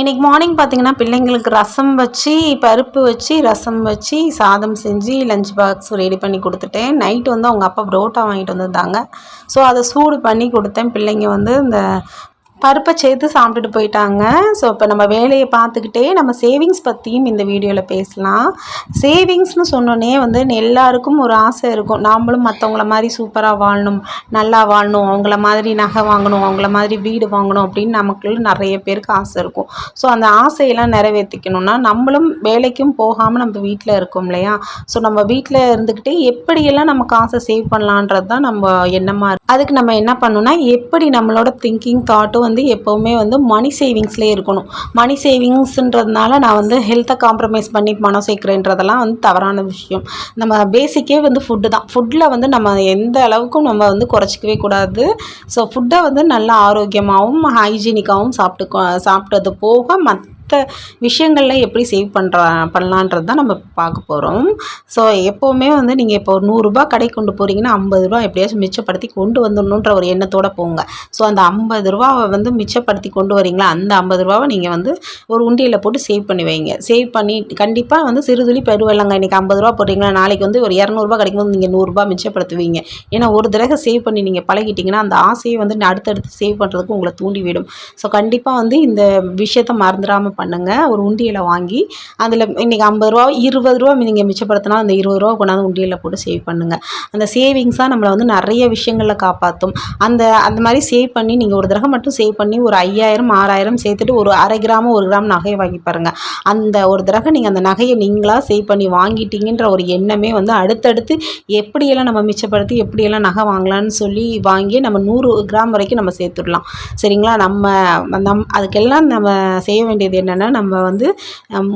இன்றைக்கி மார்னிங் பார்த்திங்கன்னா பிள்ளைங்களுக்கு ரசம் வச்சு பருப்பு வச்சு ரசம் வச்சு சாதம் செஞ்சு லஞ்ச் பாக்ஸ் ரெடி பண்ணி கொடுத்துட்டேன். நைட்டு வந்து அவங்க அப்பா புரோட்டா வாங்கிட்டு வந்திருந்தாங்க. ஸோ அதை சூடு பண்ணி கொடுத்தேன். பிள்ளைங்க வந்து இந்த பருப்பை சேர்த்து சாப்பிட்டுட்டு போயிட்டாங்க. ஸோ இப்போ நம்ம வேலையை பார்த்துக்கிட்டே நம்ம சேவிங்ஸ் பற்றியும் இந்த வீடியோவில் பேசலாம். சேவிங்ஸ்னு சொன்னோன்னே வந்து எல்லாருக்கும் ஒரு ஆசை இருக்கும். நாமளும் மற்றவங்கள மாதிரி சூப்பராக வாழணும். நல்லா வாழணும். அவங்கள மாதிரி நகை வாங்கணும். அவங்கள மாதிரி வீடு வாங்கணும் அப்படின்னு நமக்குள்ள நிறைய பேருக்கு ஆசை இருக்கும். ஸோ அந்த ஆசையெல்லாம் நிறைவேற்றிக்கணும்னா நம்மளும் வேலைக்கும் போகாமல் நம்ம வீட்டில் இருக்கோம் இல்லையா? ஸோ நம்ம வீட்டில் இருந்துக்கிட்டே எப்படியெல்லாம் நம்ம காசை சேவ் பண்ணலான்றது தான் நம்ம எண்ணமாக இருக்கும் அதுக்கு நம்ம என்ன பண்ணணும்னா எப்படி நம்மளோட திங்கிங் தாட்டும் வந்து எப்போவுமே வந்து மணி சேவிங்ஸ்லேயே இருக்கணும். மணி சேவிங்ஸுன்றதுனால நான் வந்து ஹெல்த்தை காம்ப்ரமைஸ் பண்ணி பணம் சேர்க்குறேன்றதெல்லாம் வந்து தவறான விஷயம். நம்ம பேசிக்கே வந்து ஃபுட்டு தான். ஃபுட்டில் வந்து நம்ம எந்த அளவுக்கும் நம்ம வந்து குறைச்சிக்கவே கூடாது. ஸோ ஃபுட்டை வந்து நல்லா ஆரோக்கியமாகவும் ஹைஜீனிக்காகவும் சாப்பிட்டு சாப்பிட்டது போக மத் மற்ற விஷயங்களில் எப்படி சேவ் பண்ணுறா பண்ணலான்றது தான் நம்ம பார்க்க போகிறோம் ஸோ எப்போவுமே வந்து நீங்கள் இப்போ நூறுரூபா கடை கொண்டு போகிறீங்கன்னா ஐம்பது ரூபா எப்படியாச்சும் மிச்சப்படுத்தி கொண்டு வந்துடணுன்ற ஒரு எண்ணத்தோடு போங்க. ஸோ அந்த ஐம்பது ரூபாவை வந்து மிச்சப்படுத்தி கொண்டு வரீங்களா அந்த ஐம்பது ரூபாவை நீங்கள் வந்து ஒரு உண்டியில் போட்டு சேவ் பண்ணி வைங்க. சேவ் பண்ணி கண்டிப்பாக வந்து சிறுதுளி பெருவெல்லங்க இன்றைக்கி ஐம்பது ரூபா போடுறீங்களா நாளைக்கு வந்து ஒரு இரநூறுபா கிடைக்கும்போது நீங்கள் நூறுரூபா மிச்சப்படுத்துவீங்க. ஏன்னா ஒரு தடவை சேவ் பண்ணி நீங்கள் பழகிட்டிங்கன்னா அந்த ஆசையை வந்து அடுத்தடுத்து சேவ் பண்ணுறதுக்கு உங்களை தூண்டிவிடும். ஸோ கண்டிப்பாக வந்து இந்த விஷயத்தை மறந்துடாமல் பண்ணுங்கள் ஒரு உண்டியலை வாங்கி அதில் இன்றைக்கி ஐம்பது ரூபா இருபது ரூபா நீங்கள் மிச்சப்படுத்தினா அந்த இருபது ரூபா கொண்டாந்து உண்டியில் போட்டு சேவ் பண்ணுங்கள் அந்த சேவிங்ஸாக நம்மளை வந்து நிறைய விஷயங்களில் காப்பாற்றும் அந்த அந்த மாதிரி சேவ் பண்ணி நீங்கள் ஒரு தடவை மட்டும் சேவ் பண்ணி ஒரு ஐயாயிரம் ஆறாயிரம் சேர்த்துட்டு ஒரு அரை கிராம் ஒரு கிராம் நகையை வாங்கி பாருங்கள் அந்த ஒரு தடவை நீங்கள் அந்த நகையை நீங்களாக சேவ் பண்ணி வாங்கிட்டீங்கன்ற ஒரு எண்ணமே வந்து அடுத்தடுத்து எப்படியெல்லாம் நம்ம மிச்சப்படுத்தி எப்படியெல்லாம் நகை வாங்கலாம்னு சொல்லி வாங்கி நம்ம நூறு கிராம் வரைக்கும் நம்ம சேர்த்துடலாம். சரிங்களா? நம்ம நம் அதுக்கெல்லாம் நம்ம செய்ய வேண்டியது என்னென்னா நம்ம வந்து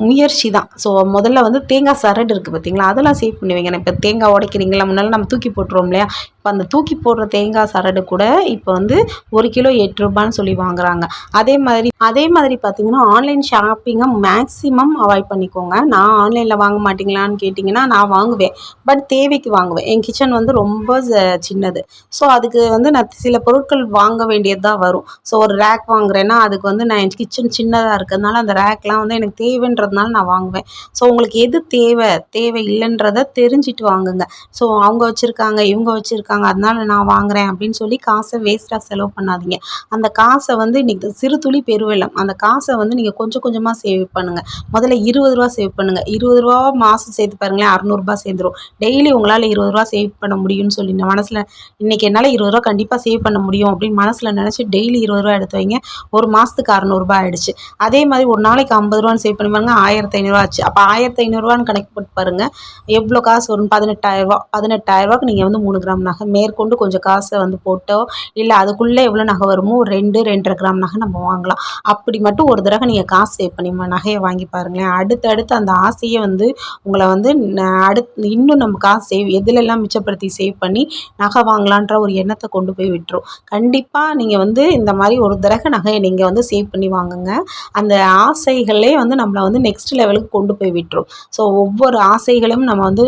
முயற்சி தான் ஸோ முதல்ல வந்து தேங்காய் சரடு இருக்குது பார்த்தீங்களா அதெல்லாம் சேவ் பண்ணி வைங்க இப்போ தேங்காய் உடைக்கிறீங்களா? முன்னால் நம்ம தூக்கி போட்டுருவோம் இல்லையா? இப்போ அந்த தூக்கி போடுற தேங்காய் சரடு கூட இப்போ வந்து ஒரு கிலோ எட்டு ரூபான்னு சொல்லி வாங்குறாங்க. அதே மாதிரி அதே மாதிரி பார்த்தீங்கன்னா ஆன்லைன் ஷாப்பிங்கை மேக்ஸிமம் அவாய்ட் பண்ணிக்கோங்க. நான் ஆன்லைனில் வாங்க மாட்டிங்களான்னு கேட்டிங்கன்னா நான் வாங்குவேன். பட் தேவைக்கு வாங்குவேன். என் கிச்சன் வந்து ரொம்ப சின்னது. ஸோ அதுக்கு வந்து நான் சில பொருட்கள் வாங்க வேண்டியது தான் வரும். ஸோ ஒரு ரேக் வாங்குறேன்னா அதுக்கு வந்து நான் என் கிச்சன் சின்னதாக இருக்கிறதுனால அந்த ரேக்லாம் வந்து எனக்கு தேவைன்றதுனால நான் வாங்குவேன். ஸோ உங்களுக்கு எது தேவை தேவை இல்லைன்றதை தெரிஞ்சுட்டு வாங்குங்க. ஸோ அவங்க வச்சுருக்காங்க இவங்க வச்சுருக்காங்க அதனால் அதனால நான் வாங்குகிறேன் அப்படின்னு சொல்லி காசை வேஸ்ட்டாக செலவு பண்ணாதீங்க. அந்த காசை வந்து இன்றைக்கி சிறு துளி பெருவெள்ளம் அந்த காசை வந்து நீங்கள் கொஞ்சம் கொஞ்சமாக சேவ் பண்ணுங்கள் முதல்ல இருபது ரூபா சேவ் பண்ணுங்கள் இருபது ரூபா மாதம் சேர்த்து பாருங்களேன் அறநூறுபா சேர்ந்துடும் டெய்லி உங்களால் இருபது ரூபா சேவ் பண்ண முடியும்னு சொல்லி நான் மனசில் இன்றைக்கி என்னால் இருபது ரூபா கண்டிப்பாக சேவ் பண்ண முடியும் அப்படின்னு மனசில் நினச்சி டெய்லி இருபது ரூபா எடுத்து வைங்க. ஒரு மாதத்துக்கு அறநூறுபா ஆயிடுச்சு. அதே மாதிரி ஒரு நாளைக்கு ஐம்பது ரூபான்னு சேவ் பண்ணி பாருங்க ஆயிரத்தி ஐநூறுவா ஆச்சு. அப்போ ஆயிரத்தி ஐநூறுரூவான்னு கணக்கு போட்டு பாருங்கள் எவ்வளோ காசு வரும்? பதினெட்டாயிரரூவா பதினெட்டாயிரரூவாக்கு நீங்கள் வந்து மூணு கிராம் நகை மேற்கொண்டு கொஞ்சம் காசை வந்து போட்டோ இல்லை அதுக்குள்ளே எவ்வளோ நகை வருமோ ஒரு ரெண்டு ரெண்டரை கிராம் நகை நம்ம வாங்கலாம். அப்படி மட்டும் ஒரு தடவை நீங்கள் காசு சேவ் பண்ணி நகையை வாங்கி பாருங்களேன். அடுத்தடுத்து அந்த ஆசையை வந்து உங்களை வந்து அடுத்து இன்னும் நம்ம காசு சேவ் எதுலெல்லாம் மிச்சப்படுத்தி சேவ் பண்ணி நகை வாங்கலான்ற ஒரு எண்ணத்தை கொண்டு போய் விட்டுரும். கண்டிப்பாக நீங்கள் வந்து இந்த மாதிரி ஒரு தடவை நகையை நீங்கள் வந்து சேவ் பண்ணி வாங்குங்க. அந்த ஆசைகளே வந்து நம்மளை வந்து நெக்ஸ்ட் லெவலுக்கு கொண்டு போய் விட்டுரும். ஸோ ஒவ்வொரு ஆசைகளும் நம்ம வந்து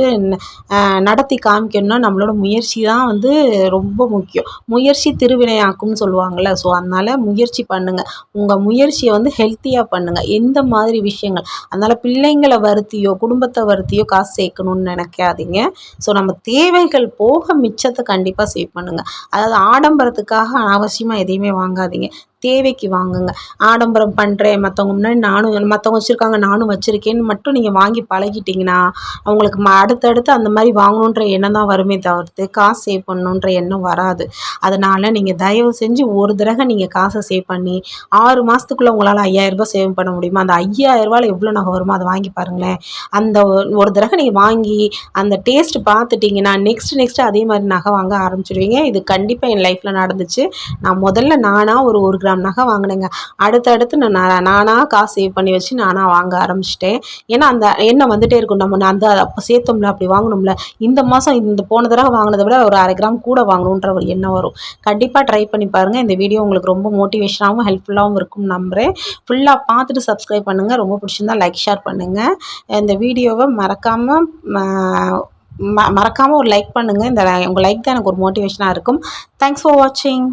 நடத்தி காமிக்கணும்னா நம்மளோட முயற்சி தான் வந்து ரொம்ப முக்கியம். முயற்சி திருவினையாக்கும்னு சொல்லுவாங்கள்ல ஸோ அதனால் முயற்சி பண்ணுங்கள் உங்கள் முயற்சியை வந்து ஹெல்த்தியாக பண்ணுங்கள் எந்த மாதிரி விஷயங்கள்? அதனால் பிள்ளைங்களை வருத்தியோ குடும்பத்தை வருத்தியோ காசு சேர்க்கணுன்னு நினைக்காதீங்க. ஸோ நம்ம தேவைகள் போக மிச்சத்தை கண்டிப்பாக சேவ் பண்ணுங்கள் அதாவது ஆடம்பரத்துக்காக அனாவசியமாக எதையுமே வாங்காதீங்க. தேவைக்கு வாங்குங்க. ஆடம்பரம் பண்ணுறேன் மற்றவங்க முன்னாடி நானும் மற்றவங்க வச்சுருக்காங்க நானும் வச்சுருக்கேன்னு மட்டும் நீங்கள் வாங்கி பழகிட்டிங்கன்னா அவங்களுக்கு ம அடுத்தடுத்து அந்த மாதிரி வாங்கணுன்ற எண்ணம் தான் வருமே தவிர்த்து காசு சேவ் பண்ணணுன்ற எண்ணம் வராது. அதனால் நீங்கள் தயவு செஞ்சு ஒரு தடவை நீங்கள் காசை சேவ் பண்ணி ஆறு மாதத்துக்குள்ளே உங்களால் ஐயாயிரரூபா சேவ் பண்ண முடியுமா? அந்த ஐயாயிரரூபாவில் எவ்வளோ நகை வருமோ அதை வாங்கி பாருங்களேன். அந்த ஒரு தடவை நீங்கள் வாங்கி அந்த டேஸ்ட் பார்த்துட்டிங்கன்னா நெக்ஸ்ட் நெக்ஸ்ட்டு அதே மாதிரி நகை வாங்க ஆரம்பிச்சிடுவீங்க இது கண்டிப்பாக என் லைஃப்பில் நடந்துச்சு. நான் முதல்ல நானாக ஒரு ஒரு கிராம் நகை வாங்கினேங்க. அடுத்தடுத்து நான் நானாக காசு சேவ் பண்ணி வச்சு நானாக வாங்க ஆரம்பிச்சிட்டேன். ஏன்னா அந்த எண்ணம் வந்துகிட்டே இருக்கும். நம்ம அந்த அப்போ சேர்த்தோம்ல அப்படி வாங்கணும்ல. இந்த மாதம் இந்த போன தடவை வாங்கினதை விட ஒரு அரை கிராம் கூட வாங்கணுன்ற ஒரு எண்ணம் வரும். கண்டிப்பாக ட்ரை பண்ணி பாருங்கள் இந்த வீடியோ உங்களுக்கு ரொம்ப மோட்டிவேஷனாகவும் ஹெல்ப்ஃபுல்லாகவும் இருக்கும் நம்புகிறேன் ஃபுல்லாக பார்த்துட்டு சப்ஸ்கிரைப் பண்ணுங்கள் ரொம்ப பிடிச்சிருந்தா லைக் ஷேர் பண்ணுங்கள் இந்த வீடியோவை மறக்காமல் ம மறக்காமல் ஒரு லைக் பண்ணுங்கள் இந்த உங்கள் லைக் தான் எனக்கு ஒரு மோட்டிவேஷனாக இருக்கும். தேங்க்ஸ் ஃபார் வாட்சிங்